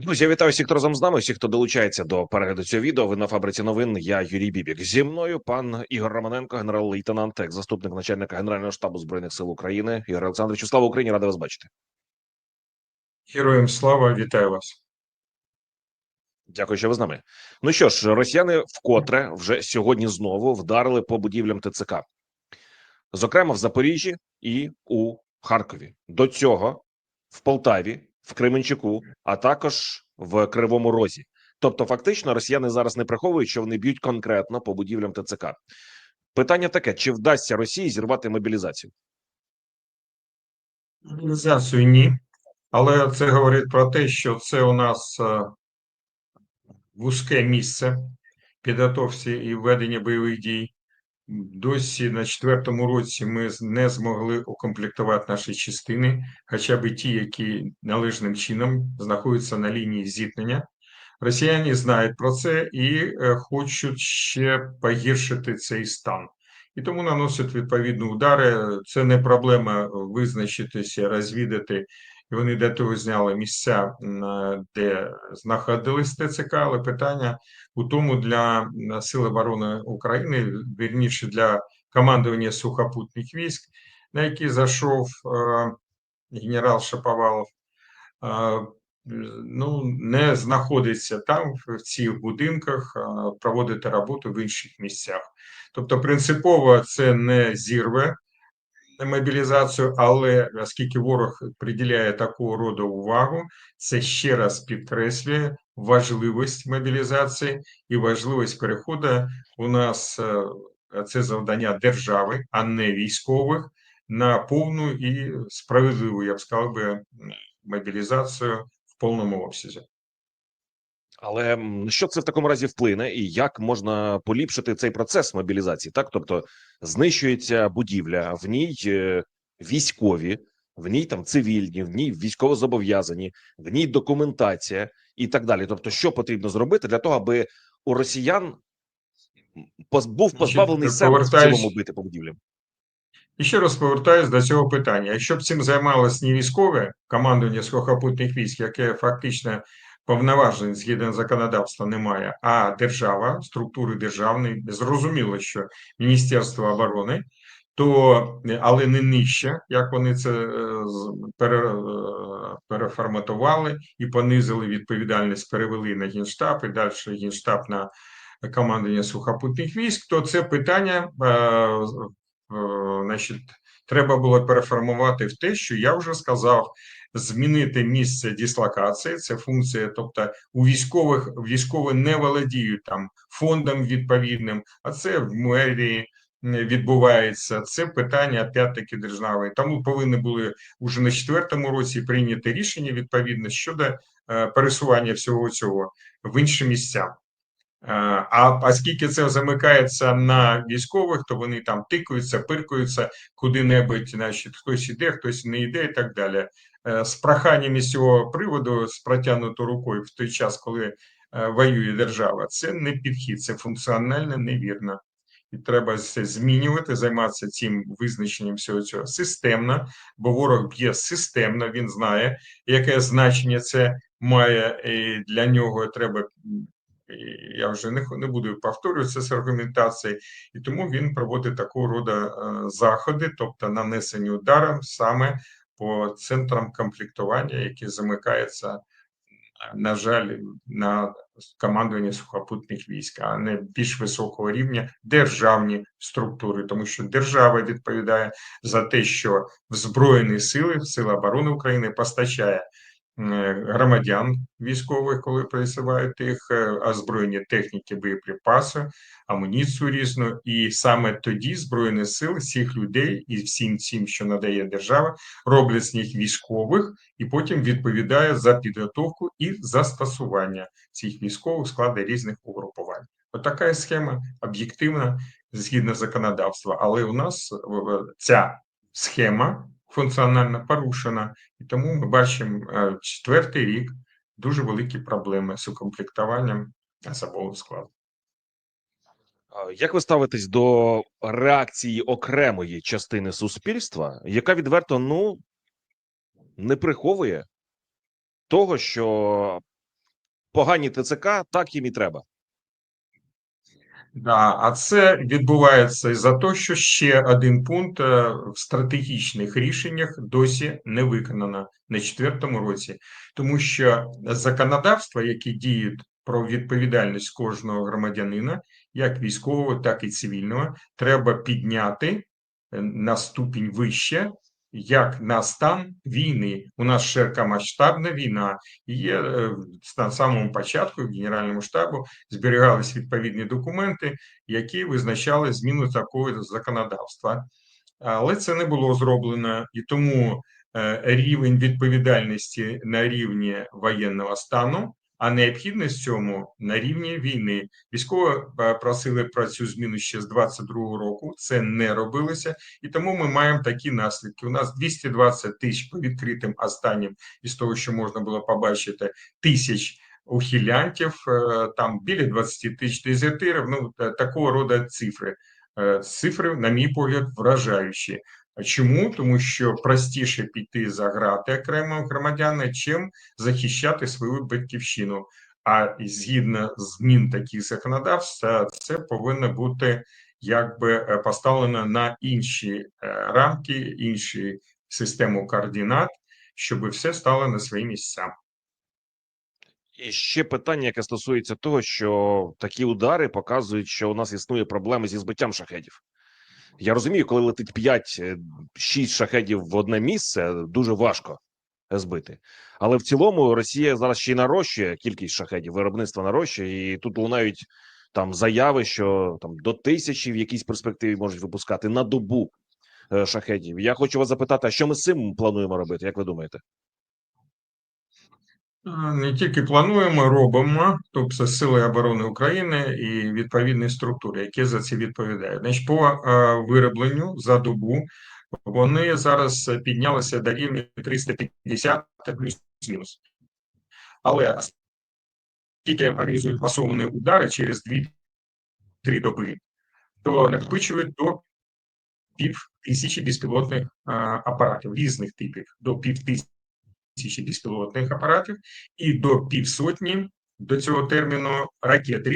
Друзі, я вітаю всіх, хто разом з нами, всіх, хто долучається до перегляду цього відео. Ви на фабриці новин. Я Юрій Бібік. Зі мною пан Ігор Романенко, генерал-лейтенант, як заступник начальника Генерального штабу збройних сил України. Ігор Олександровичу, слава Україні! Радий вас бачити. Героям слава, вітаю вас. Дякую, що ви з нами. Ну що ж, росіяни вкотре вже сьогодні знову вдарили по будівлям ТЦК, зокрема в Запоріжжі і у Харкові. До цього в Полтаві, в Кременчуку, а також в Кривому Розі. Тобто, фактично, росіяни зараз не приховують, що вони б'ють конкретно по будівлям ТЦК. Питання таке: чи вдасться Росії зірвати мобілізацію? Мобілізацію ні, але це говорить про те, що це у нас е, вузьке місце підготовці і ведення бойових дій. Досі на четвертому році ми не змогли укомплектувати наші частини, хоча б ті, які належним чином знаходяться на лінії зіткнення. Росіяни знають про це і е, хочуть ще погіршити цей стан. І тому наносять відповідні удари. Це не проблема визначитися, розвідати. І вони для того зняли місця, е, де знаходились ТЦК, але питання у тому для Сил оборони України, вірніше для командування сухопутних військ, на які зайшов е, генерал Шаповалов. е, ну, не знаходиться там, в цих будинках, проводити роботу в інших місцях. Тобто, принципово це не зірве мобілізацію, але оскільки ворог приділяє такого роду увагу, це ще раз підкреслює важливість мобілізації і важливість переходу у нас е, це завдання держави, а не військових, на повну і справедливу, я б сказав би, мобілізацію в повному обсязі. Але що це в такому разі вплине, і як можна поліпшити цей процес мобілізації? Так, тобто знищується будівля, в ній е, військові, в ній там цивільні, в ній військовозобов'язані, в ній документація і так далі. Тобто, що потрібно зробити для того, аби у росіян був позбавлений сенс в цілому бити по будівлям? І ще раз повертаюсь до цього питання. Якщо б цим займалось не військове командування сухопутних військ, яке фактично повноважень згідно законодавства немає, а держава, структури державної, зрозуміло, що Міністерство оборони, то але не нижче, як вони це е, пере, е, переформатували і понизили відповідальність, перевели на генштаб і далі генштаб на командування сухопутних військ, то це питання е, значить, треба було переформувати в те, що я вже сказав. Змінити місце дислокації, це функція, тобто у військових військові не володіють там фондом відповідним, а це в мерії відбувається. Це питання опять-таки держави. Тому повинні були уже на четвертому році прийняти рішення відповідне щодо е, пересування всього цього в інші місця. Е, А оскільки це замикається на військових, то вони там тикаються, пиркаються куди-небудь, значить, хтось іде, хтось не йде і так далі. Е, З проханням із цього приводу, з протягнутою рукою в той час, коли е, воює держава, це не підхід, це функціонально невірно. І треба це змінювати, займатися цим визначенням всього цього системно, бо ворог б'є системно, він знає, яке значення це має, і для нього треба я вже не, не буду повторюватися з аргументації, і тому він проводить такого роду е, заходи, тобто нанесені ударом саме по центрам комплектування, які замикаються, на жаль, на командування сухопутних військ, а не більш високого рівня державні структури, тому що держава відповідає за те, що в Збройні сили, Сили оборони України постачає громадян військових, коли присилають їх, е, озброєння техніки, боєприпаси, амуніцію різну. І саме тоді Збройні сили всіх людей і всім цим, що надає держава, роблять з них військових і потім відповідає за підготовку і застосування цих військових в різних угрупувань. Отака схема об'єктивна згідно законодавства, але у нас е, ця схема функціонально порушена, і тому ми бачимо е, четвертий рік дуже великі проблеми з укомплектуванням особового складу. Як ви ставитесь до реакції окремої частини суспільства, яка відверто ну не приховує того, що погані ТЦК, так їм і треба. Да, а це відбувається із-за того, що ще один пункт е, в стратегічних рішеннях досі не виконано на четвертому році, тому що законодавства, які діють про відповідальність кожного громадянина, як військового, так і цивільного, треба підняти е, на ступінь вище, як на стан війни. У нас широкомасштабна війна, і є е, на самому початку Генеральному штабу зберігались відповідні документи, які визначали зміну такого законодавства. Але це не було зроблено, і тому е, рівень відповідальності на рівні воєнного стану, а необхідність цьому на рівні війни. Військові е, просили про цю зміну ще з 22-го року. Це не робилося, і тому ми маємо такі наслідки. У нас 220 тисяч по відкритим останнім із того, що можна було побачити, тисяч ухилянтів, е, там біля 20 тисяч дезертирів. Ну такого роду цифри. Е, Цифри, на мій погляд, вражаючі. Чому? Тому що простіше піти за грати окремим громадянам, чим захищати свою батьківщину. А згідно змін таких законодавств, це повинно бути якби е, поставлено на інші е, рамки, інші систему координат, щоб все стало на свої місця. І ще питання, яке стосується того, що такі удари показують, що у нас існує проблеми зі збиттям шахедів. Я розумію, коли летить 5-6 шахедів в одне місце, дуже важко збити. Але в цілому Росія зараз ще й нарощує кількість шахедів, виробництво нарощує, і тут лунають там заяви, що там до тисячі в якійсь перспективі можуть випускати на добу е, шахедів. Я хочу вас запитати, а що ми з цим плануємо робити? Як ви думаєте? Не тільки плануємо, робимо, тобто Сили оборони України і відповідні структури, які за це відповідають. Значить, по е, виробленню за добу вони зараз піднялися до рівня 350 плюс-мінус. Але оскільки організують масовані удари через 2-3 доби, то накопичують до пів тисячі безпілотних е, апаратів різних типів, до пів тисячі безпілотних апаратів і до півсотні до цього терміну ракет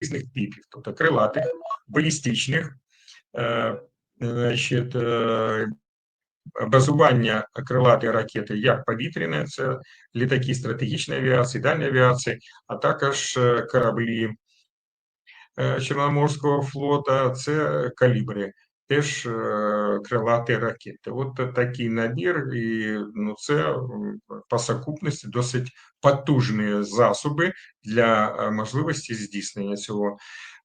різних типів, тобто крилатих, балістичних, е, значить, е, базування крилатої ракети як повітряне, це літаки стратегічної авіації, дальньої авіації, а також е, кораблі Чорноморського флота, це калібри. Теж е, крилаті ракети. От такий набір, і ну це по сукупності досить потужні засоби для е, можливості здійснення цього.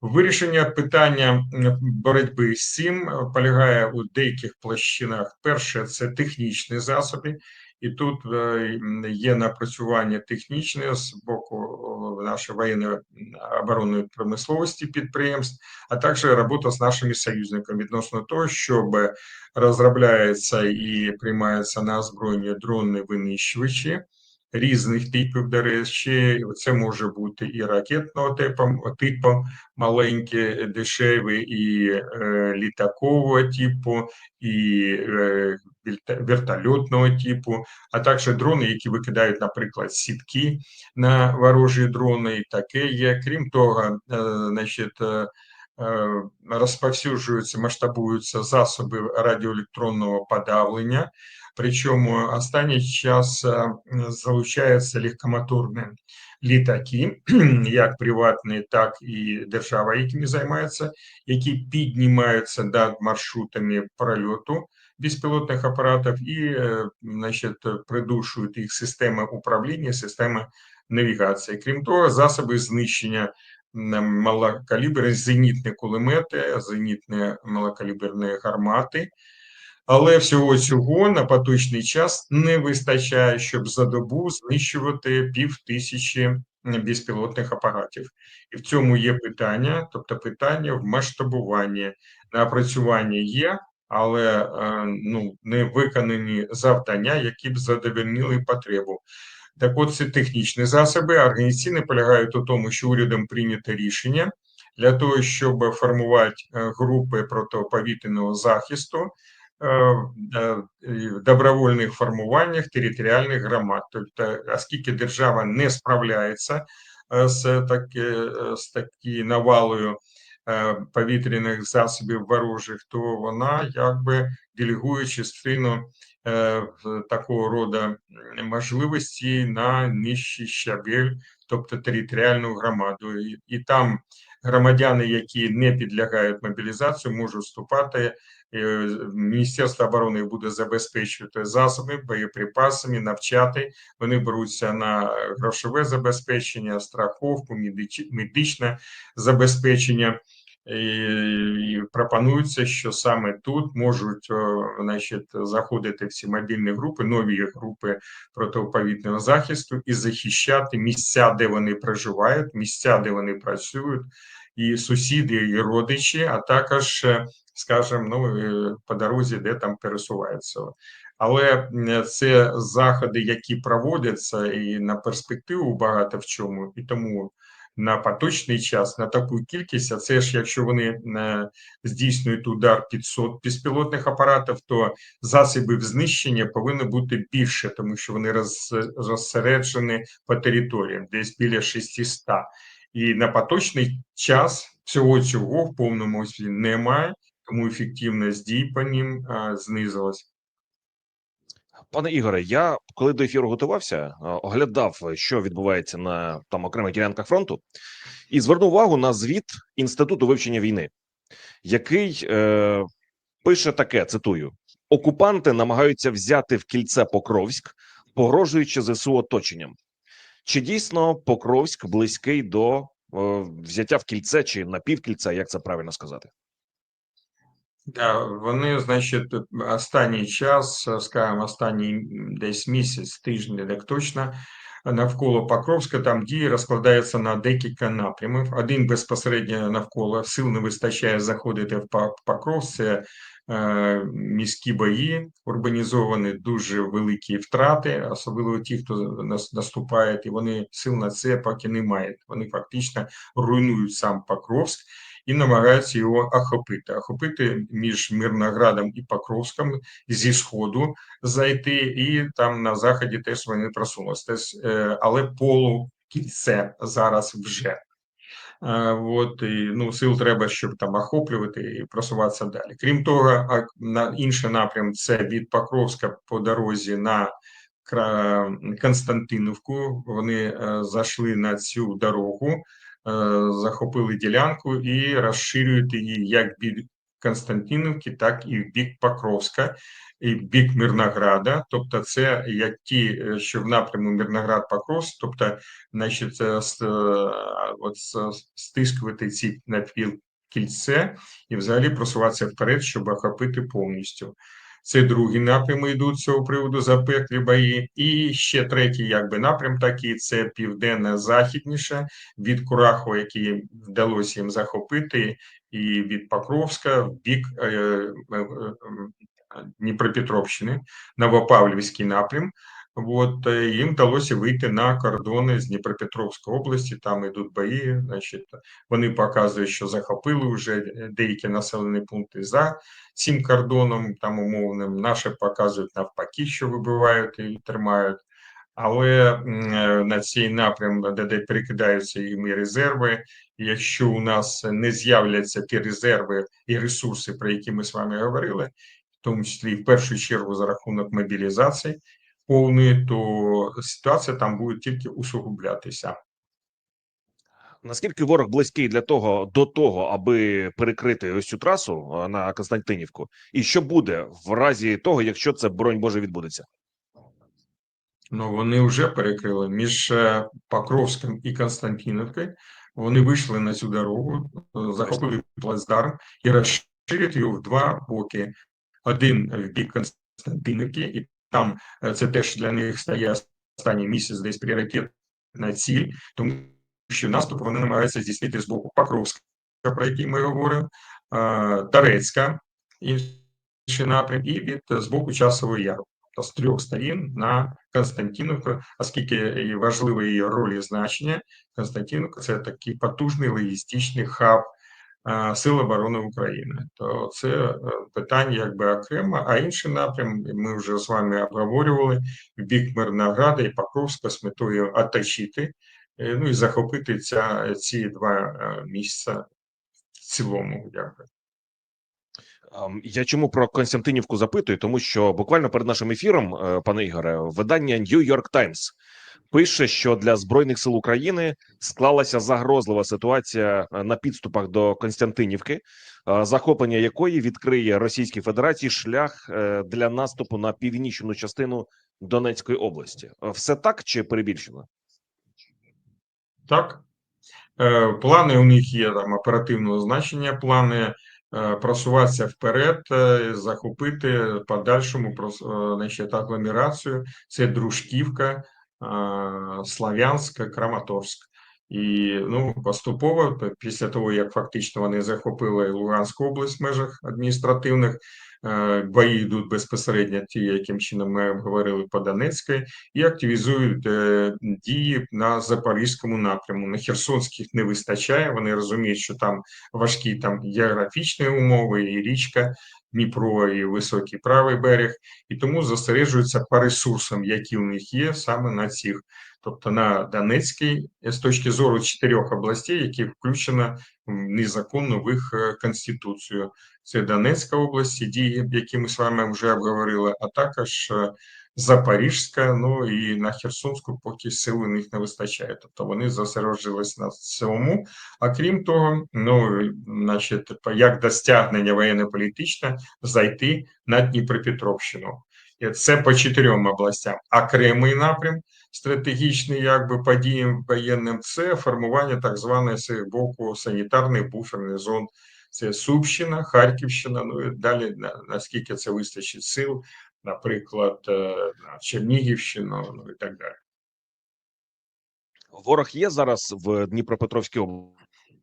Вирішення питання боротьби з цим е, полягає у деяких площинах. Перше це технічні засоби, і тут е, є напрацювання технічне з боку о, военной оборонної промисловості підприємств а також робота з нашими союзниками. Відносно того, щоб розробляється і приймаються на озброєння дронні винищувачі різних типів, до речі, це може бути і ракетного типу, типу маленькі, дешеві, і е, літакового типу, і е, вертольотного типу, а також дрони, які викидають, наприклад, сітки на ворожі дрони, і таке є. Крім того, е, значить, е, розповсюджуються, масштабуються засоби радіоелектронного подавлення. Причому останній час е, залучаються легкомоторні літаки, як приватні, так і держава, якими займаються, які піднімаються над маршрутами прольоту безпілотних апаратів і е, значить, придушують їх системи управління, системи навігації. Крім того, засоби знищення малокаліберні зенітні кулемети, зенітні малокаліберні гармати. Але всього цього на поточний час не вистачає, щоб за добу знищувати пів тисячі безпілотних апаратів. І в цьому є питання, тобто питання в масштабуванні. Напрацювання є, але е, ну, не виконані завдання, які б задовольнили потребу. Так от це технічні засоби, а організаційні полягають у тому, що урядом прийнято рішення для того, щоб формувати е, групи протиповітряного захисту е, е, в добровольних формуваннях територіальних громад. Тобто, оскільки держава не справляється з таки, з такі навалою повітряних засобів ворожих, то вона якби делегує частину такого роду можливості на нижчий щабель, тобто територіальну громаду. І, і там громадяни, які не підлягають мобілізації, можуть вступати. е, Міністерство оборони буде забезпечувати засоби, боєприпасами, навчати. Вони беруться на грошове забезпечення, страховку, медичне забезпечення. І, пропонується, що саме тут можуть значить, заходити всі мобільні групи, нові групи протиповітряного захисту і захищати місця, де вони проживають, місця, де вони працюють, і сусіди, і родичі, а також, е, скажімо, ну е, по дорозі, де там пересуваються. Але це заходи, які проводяться, і на перспективу багато в чому, і тому на поточний час на таку кількість, а це ж якщо вони е, здійснюють удар 500 безпілотних апаратів, то засобів знищення повинно бути більше, тому що вони роз, розсереджені по територіям, десь біля 600. І на поточний час всього цього в повному обсязі немає, тому ефективність дій по ним знизилась. Пане Ігоре, я коли до ефіру готувався, е, оглядав, що відбувається на там окремих ділянках фронту, і звернув увагу на звіт Інституту вивчення війни, який е, пише таке: цитую: окупанти намагаються взяти в кільце Покровськ, погрожуючи ЗСУ оточенням. Чи дійсно Покровськ близький до е, взяття в кільце чи напівкільця, як це правильно сказати? Вони, значить, останній час, скажімо, останній десь місяць, тиждень, так точно, навколо Покровська там дії розкладаються на декілька напрямів. Один безпосередньо навколо сил не вистачає заходити в Пок- Покровськ. Це е, міські бої, урбанізовані, дуже великі втрати, особливо ті, хто нас- наступає, і вони сил на це поки не мають. Вони фактично руйнують сам Покровськ і намагаються його охопити. Охопити між Мирноградом і Покровськом зі сходу зайти, і там на заході теж вони просунулися. Е, але полукільце зараз вже. Е, От і ну сил треба, щоб там охоплювати і просуватися далі. Крім того, на інший напрям це від Покровська по дорозі на Константиновку. Вони е, зайшли на цю дорогу, захопили ділянку і розширюють її як бік Константиновки, так і в бік Покровська, і в бік Мирнограда. Тобто, це як ті, е, що в напряму Мирноград-Покровськ, тобто, значить, е, е, от стискувати ці напівкільце і взагалі просуватися вперед, щоб охопити повністю. Це другий напрям йдуть цього приводу запеклі бої. І ще третій, якби напрям такий це південно-західніше від Кураху, який вдалося їм захопити, і від Покровська в бік е, е, е, Дніпропетровщини, Новопавлівський напрям. От е, їм вдалося вийти на кордони з Дніпропетровської області. Там йдуть бої. Значить, вони показують, що захопили вже е, деякі населені пункти за цим кордоном, там умовним. Наші показують навпаки, що вибивають і тримають. Але е, на цей напрям, де, перекидаються і резерви, якщо у нас не з'являться ті резерви і ресурси, про які ми з вами говорили, в тому числі в першу чергу за рахунок мобілізації повної, то ситуація там буде тільки усугублятися. Наскільки ворог близький для того до того, аби перекрити ось цю трасу на Константинівку, і що буде в разі того, якщо це бронь Боже відбудеться? Ну, вони вже перекрили між е, Покровським і Константиновкою. Вони вийшли на цю дорогу, е, захопили плацдарм і розширять його в два боки. Один в бік Константиновки, і там е, це теж для них стає останній місяць десь пріоритетна ціль, тому що наступ вони намагаються здійснити з боку Покровська, про який ми говоримо, е, Торецька, інший напрям, і від з боку Часового Яру з трьох сторін на Константиновку, оскільки і важлива її роль і значення. Константиновка це такий потужний логістичний хаб а, Сил оборони України. То це е, питання якби окремо. А інший напрям ми вже з вами обговорювали в бік Мирнограда і Покровська з метою оточити, е, ну і захопити ця, ці два е, місця в цілому. Ем, Я чому про Константинівку запитую? Тому що буквально перед нашим ефіром, е, пане Ігоре, видання New York Times пише, що для збройних сил України склалася загрозлива ситуація е, на підступах до Константинівки, е, захоплення якої відкриє Російській Федерації шлях е, для наступу на північну частину Донецької області. Все так чи перебільшено? Так. Плани у них є там оперативного значення, плани просуватися вперед, захопити подальшому значить, агломерацію. Це Дружківка, Слав'янськ, Краматорськ. І ну, поступово, після того, як фактично вони захопили Луганську область в межах адміністративних, бої йдуть безпосередньо ті, яким чином ми обговорили по Донецькій, і активізують е, дії на запорізькому напряму. На Херсонських не вистачає. Вони розуміють, що там важкі там географічні умови, і річка Дніпро, і високий правий берег, і тому зосереджуються по ресурсам, які у них є саме на цих. Тобто на Донецькій, е, з точки зору чотирьох областей, які включено незаконно в їх е, конституцію. Це Донецька область, дії, які ми з вами вже обговорили, а також е, Запорізька, ну і на Херсонську поки сил у них не вистачає. Тобто вони зосереджувалися на цьому. А крім того, ну значить, як до стягнення воєнно-політичне зайти на Дніпропетровщину. Це по чотирьом областям. Окремий напрям стратегічний, якби по діям воєнним, це формування так званої з боку санітарних буферних зон. Це Сумщина, Харківщина, ну і далі наскільки це вистачить сил, наприклад, е, на Чернігівщину, ну і так далі. Ворог є зараз в Дніпропетровській області.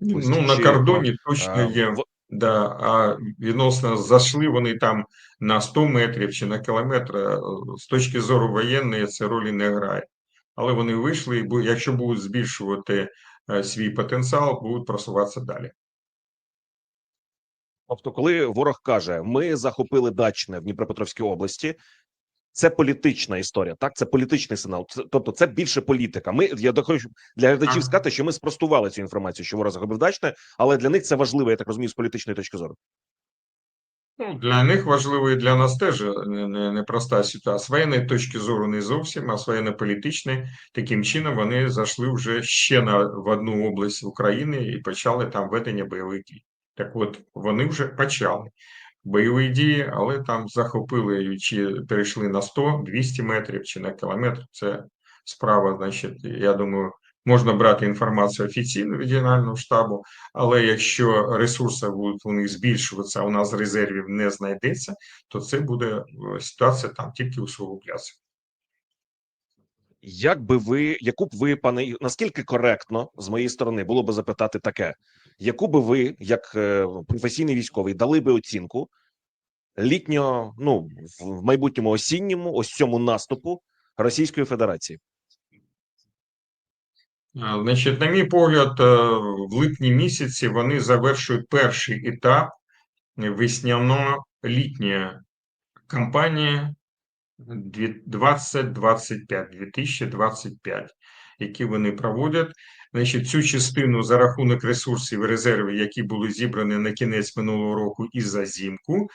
Ну, на кордоні точно Е, є. Да, а відносно зайшли вони там на 100 метрів чи на кілометр. е, З точки зору воєнної це ролі не грає. Але вони вийшли, і якщо будуть збільшувати е, свій потенціал, будуть просуватися далі. Тобто, коли ворог каже, ми захопили дачне в Дніпропетровській області, це політична історія. Так, це політичний сигнал. Це, тобто, це більше політика. Ми я хочу для глядачів Ага. сказати, що ми спростували цю інформацію, що ворог захопив але для них це важливо, я так розумію, з політичної точки зору. Ну, для них важливо і для нас теж не- не- непроста ситуація. З воєнної точки зору не зовсім, а з воєнно-політичної. Таким чином вони зайшли вже ще на, в одну область України і почали там ведення бойових дій. Так от, вони вже почали бойові дії, але там захопили чи перейшли на 100-200 метрів чи на кілометр. Це справа, значить, я думаю, можна брати інформацію офіційну від Генерального штабу, але якщо ресурси будуть у них збільшуватися, у нас резервів не знайдеться, то це буде е, ситуація там тільки усугублятися. Як би ви, яку б ви, пане, наскільки коректно з моєї сторони було би запитати таке, яку би ви, як е, професійний військовий, дали би оцінку літнього, ну в майбутньому осінньому, ось цьому наступу Російської Федерації? Значить, на мій погляд, е, в липні місяці вони завершують перший етап весняно-літньої кампанії 2025, 2025, які вони проводять. Значить, цю частину за рахунок ресурсів і резервів, які були зібрані на кінець минулого року і за зимку.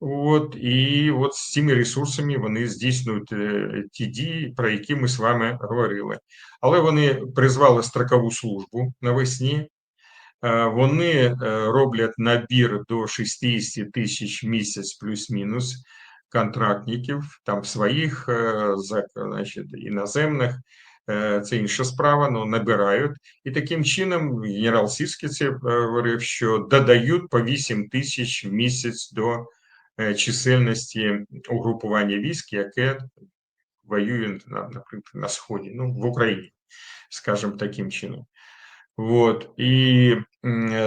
От, і от з цими ресурсами вони здійснюють е, ті дії, про які ми з вами говорили. Але вони призвали строкову службу навесні. Е, Вони е, роблять набір до 60 тисяч місяць плюс-мінус контрактників, там своїх, значить, іноземних. Е, Це інша справа, але набирають. І таким чином генерал Сірський це е, говорив, що додають по 8 тисяч в місяць до е, чисельності угрупування військ, яке воює, наприклад, на Сході, ну, в Україні, скажімо таким чином. Вот. І,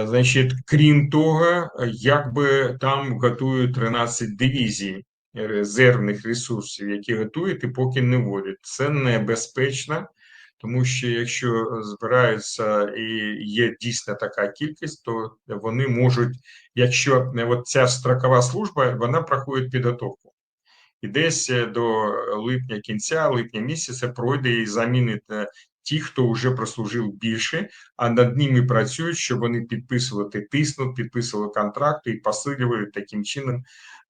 значить, крім того, якби там готують 13 дивізій резервних ресурсів, які готують і поки не вводять. Це небезпечно, тому що якщо збираються і є дійсно така кількість, то вони можуть, якщо от ця строкова служба, вона проходить підготовку. І десь е, до липня кінця, липня місяця пройде і замінить ті, хто вже прослужив більше, а над ними працюють, щоб вони підписувати, тиснуть, підписували контракти і посилювали таким чином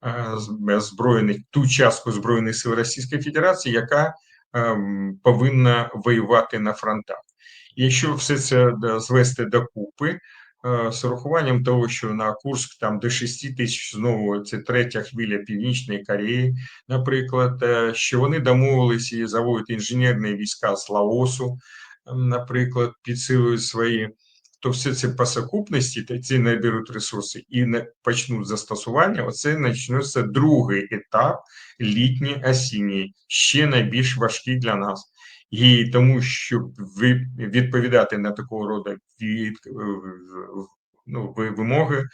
е, збройних ту частку збройних сил Російської Федерації, яка ем, повинна воювати на фронтах. Якщо все це звести докупи, з урахуванням того, що на Курск там до 6 тисяч знову це третя хвиля Північної Кореї, наприклад, е, що вони домовилися і заводять інженерні війська з Лаосу, наприклад, підсилують свої. То все це по сукупності, та ці наберуть ресурси і не почнуть застосування. Оце почнеться другий етап літній осінній, ще найбільш важкий для нас. І тому, щоб відповідати на такого роду від, ну, вимоги,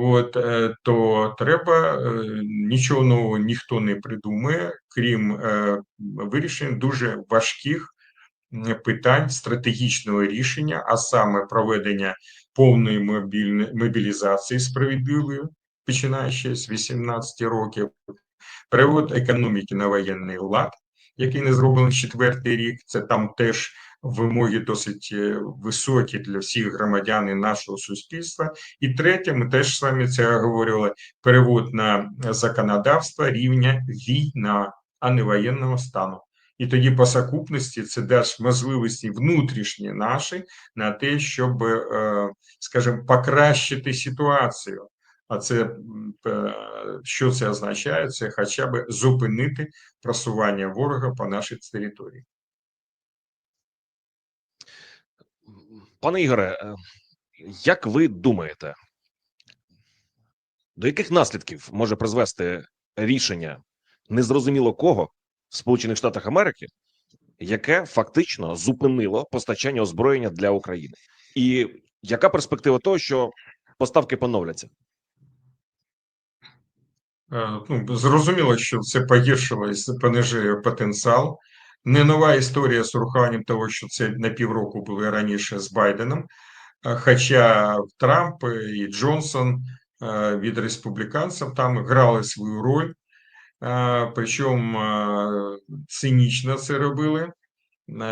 от, е, то треба е, нічого нового ніхто не придумає, крім е, вирішень дуже важких питань стратегічного рішення, а саме проведення повної мобілізації справедливої, починаючи з 18 років, перевод економіки на воєнний лад, який не зроблений четвертий рік. Це там теж вимоги досить е, високі для всіх громадян і нашого суспільства. І третє, ми теж вами це говорили: перевод на законодавство рівня війна, а не воєнного стану. І тоді по сукупності це дасть можливості внутрішні наші на те, щоб, е, скажімо, покращити ситуацію. А це що це означає? Це хоча б зупинити просування ворога по нашій території. Пане Ігоре, е, як ви думаєте, до яких наслідків може призвести рішення незрозуміло кого в Сполучених Штатах Америки, яке фактично зупинило постачання озброєння для України? І яка перспектива того, що поставки поновляться? Е, Ну, зрозуміло, що це погіршило і понижує потенціал. Не нова історія з урахуванням того, що це на півроку було раніше з Байденом. Е, Хоча Трамп і Джонсон е, від республіканців там грали свою роль, причому цинічно це робили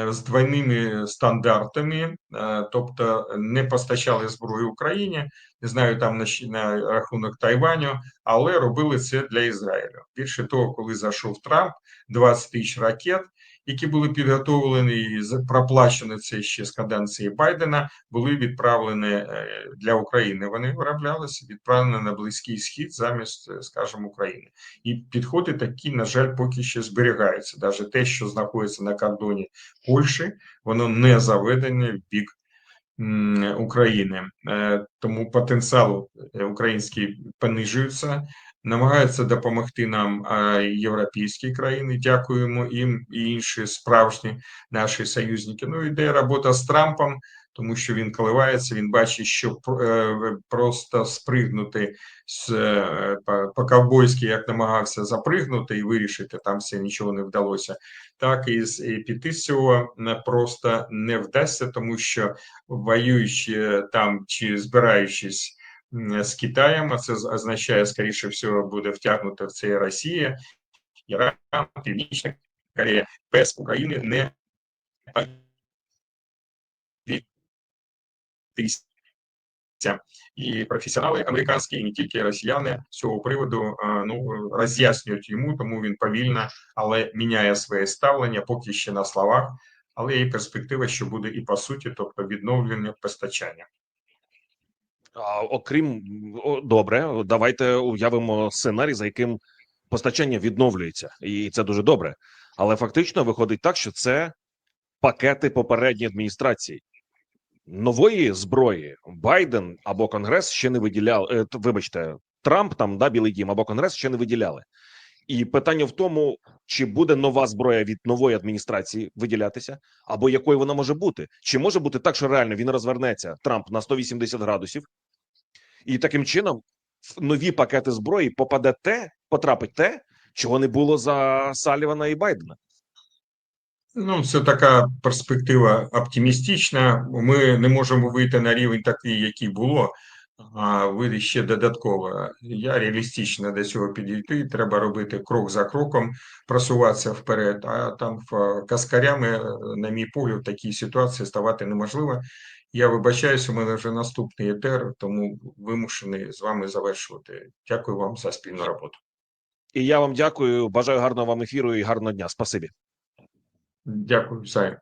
з двойними стандартами, е, тобто не постачали зброю Україні, не знаю там на, на рахунок Тайваню, але робили це для Ізраїлю. Більше того, коли зайшов Трамп, 20 тисяч ракет, які були підготовлені і проплачені це ще з каденції Байдена, були відправлені е, для України. Вони вироблялися, відправлені на Близький Схід замість, е, скажімо, України. І підходи такі, на жаль, поки ще зберігаються. Навіть те, що знаходиться на кордоні Польщі, воно не заведене в бік України. Е, Тому потенціал український понижується. Намагаються допомогти нам е, європейські країни. Дякуємо їм і інші справжні наші союзники. Ну йде робота з Трампом, тому що він коливається. Він бачить, що е, просто спригнути з е, по- по-ковбойськи, як намагався запригнути і вирішити, там все нічого не вдалося. Так і піти з цього просто не вдасться, тому що воюючи там чи збираючись з Китаєм, а це означає, скоріше всього, буде втягнута в це Росія, Іран, Північна Корея, без України не. І професіонали американські, і не тільки росіяни з цього приводу ну роз'яснюють йому, тому він повільно, але міняє своє ставлення, поки ще на словах, але є перспектива, що буде і по суті, тобто відновлення постачання. Окрім добре, давайте уявимо сценарій, за яким постачання відновлюється, і це дуже добре. Але фактично виходить так, що це пакети попередньої адміністрації. Нової зброї Байден або Конгрес ще не виділяли. Е, вибачте, Трамп там да Білий Дім або Конгрес ще не виділяли. І питання в тому, чи буде нова зброя від нової адміністрації виділятися, або якою вона може бути. Чи може бути так, що реально він розвернеться Трамп на 180 градусів, і таким чином в нові пакети зброї попаде те, потрапить те, чого не було за Салівана і Байдена. Ну, це така перспектива оптимістична. Ми не можемо вийти на рівень такий, який було, а вийти ще додатково. Я реалістично до цього підійти. Треба робити крок за кроком, просуватися вперед. А там каскарями, на мій погляд, в такій ситуації ставати неможливо. Я вибачаюся, у мене вже наступний етер, тому вимушений з вами завершувати. Дякую вам за спільну роботу. І я вам дякую. Бажаю гарного вам ефіру і гарного дня. Спасибі. Дякую, Зай.